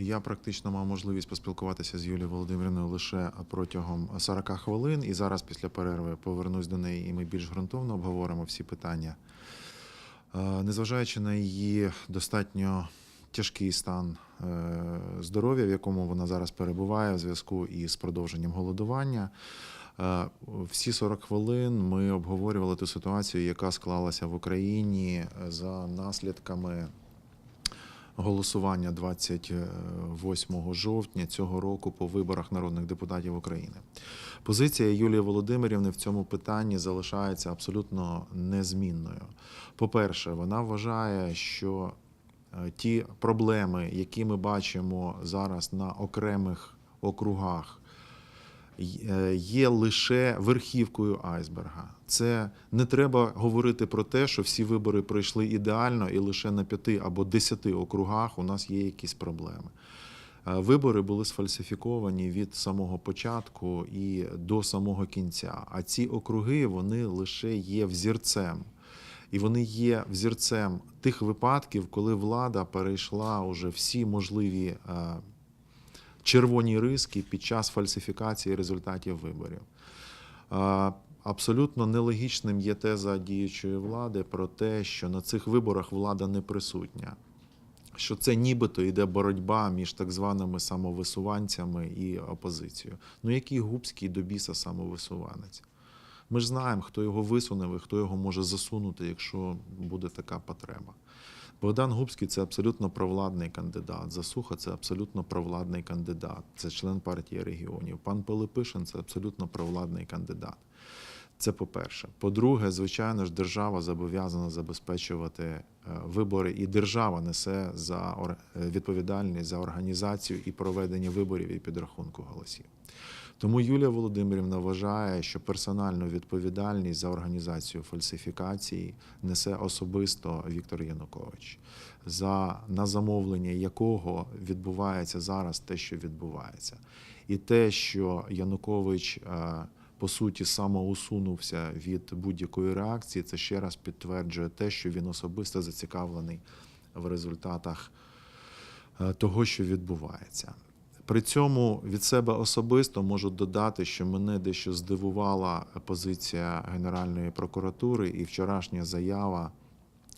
я практично мав можливість поспілкуватися з Юлією Володимирівною лише протягом 40 хвилин, і зараз після перерви повернусь до неї, і ми більш ґрунтовно обговоримо всі питання. Е, Незважаючи на її достатньо тяжкий стан е, здоров'я, в якому вона зараз перебуває в зв'язку із продовженням голодування. е, Всі 40 хвилин ми обговорювали ту ситуацію, яка склалася в Україні за наслідками голосування 28 жовтня цього року по виборах народних депутатів України. Позиція Юлії Володимирівни в цьому питанні залишається абсолютно незмінною. По-перше, вона вважає, що е, ті проблеми, які ми бачимо зараз на окремих округах, є лише верхівкою айсберга. Це не треба говорити про те, що всі вибори пройшли ідеально, і лише на п'яти або десяти округах у нас є якісь проблеми. Е, Вибори були сфальсифіковані від самого початку і до самого кінця. А ці округи вони лише є взірцем. І вони є взірцем тих випадків, коли влада перейшла уже всі можливі е, червоні риски під час фальсифікації результатів виборів. Абсолютно нелогічним є теза діючої влади про те, що на цих виборах влада не присутня. Що це нібито йде боротьба між так званими самовисуванцями і опозицією. Ну який губський до біса самовисуванець? Ми ж знаємо, хто його висуне і хто його може засунути, якщо буде така потреба. Богдан Губський це абсолютно провладний кандидат. Засуха це абсолютно провладний кандидат. Це член партії регіонів. Пан Пилипишин це абсолютно провладний кандидат. Це по-перше. По-друге, звичайно ж, держава зобов'язана забезпечувати е, вибори, і держава несе за е, відповідальність за організацію і проведення виборів і підрахунку голосів. Тому Юлія Володимирівна вважає, що персональну відповідальність за організацію фальсифікації несе особисто Віктор Янукович, за на замовлення якого відбувається зараз те, що відбувається, і те, що Янукович. е, по суті, самоусунувся від будь-якої реакції, це ще раз підтверджує те, що він особисто зацікавлений в результатах е, того, що відбувається. При цьому від себе особисто можу додати, що мене дещо здивувала позиція Генеральної прокуратури і вчорашня заява,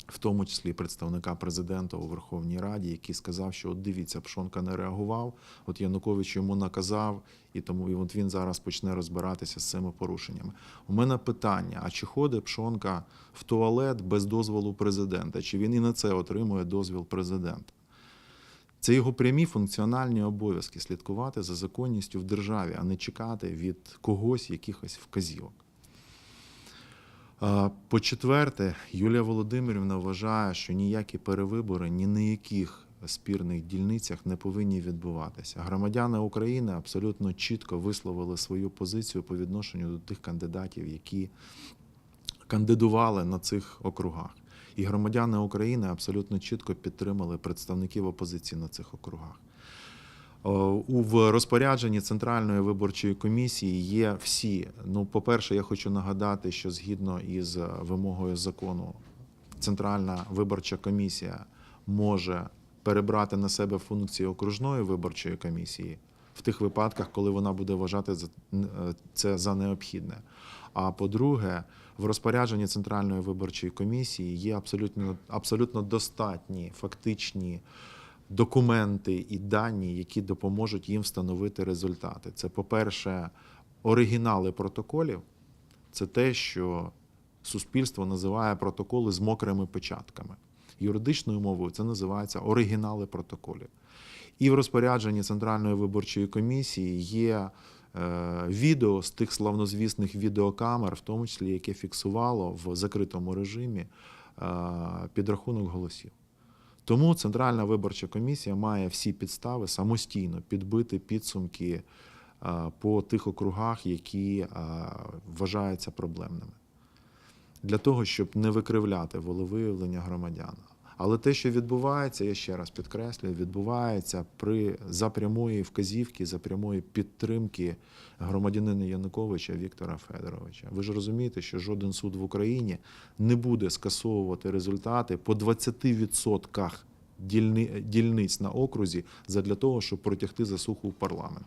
в тому числі представника президента у Верховній Раді, який сказав, що от дивіться, Пшонка не реагував, от Янукович йому наказав, і тому і от він зараз почне розбиратися з цими порушеннями. У мене питання: а чи ходить Пшонка в туалет без дозволу президента? Чи він і на це отримує дозвіл президента? Це його прямі функціональні обов'язки слідкувати за законністю в державі, а не чекати від когось якихось вказівок. По-четверте, Юлія Володимирівна вважає, що ніякі перевибори ні на яких спірних дільницях не повинні відбуватися. Громадяни України абсолютно чітко висловили свою позицію по відношенню до тих кандидатів, які кандидували на цих округах. І громадяни України абсолютно чітко підтримали представників опозиції на цих округах. У розпорядженні Центральної виборчої комісії є всі. Ну, по-перше, я хочу нагадати, що згідно із е, вимогою закону, Центральна виборча комісія може перебрати на себе функції окружної виборчої комісії в тих випадках, коли вона буде вважати е, це за необхідне. А по-друге, в розпорядженні Центральної виборчої комісії є абсолютно, абсолютно достатні фактичні документи і дані, які допоможуть їм встановити результати. Це, по-перше, оригінали протоколів. Це те, що суспільство називає протоколи з мокрими печатками. Юридичною мовою це називається оригінали протоколів. І в розпорядженні Центральної виборчої комісії є е, відео з тих славнозвісних відеокамер, в тому числі яке фіксувало в закритому режимі е, підрахунок голосів. Тому Центральна виборча комісія має всі підстави самостійно підбити підсумки е, по тих округах, які вважаються проблемними, для того, щоб не викривляти волевиявлення громадян. Але те, що відбувається, я ще раз підкреслюю, відбувається при за прямої вказівки, за прямої підтримки громадянина Януковича Віктора Федоровича. Ви ж розумієте, що жоден суд в Україні не буде скасовувати результати по 20% дільниць на окрузі задля того, щоб протягти засуху в парламент.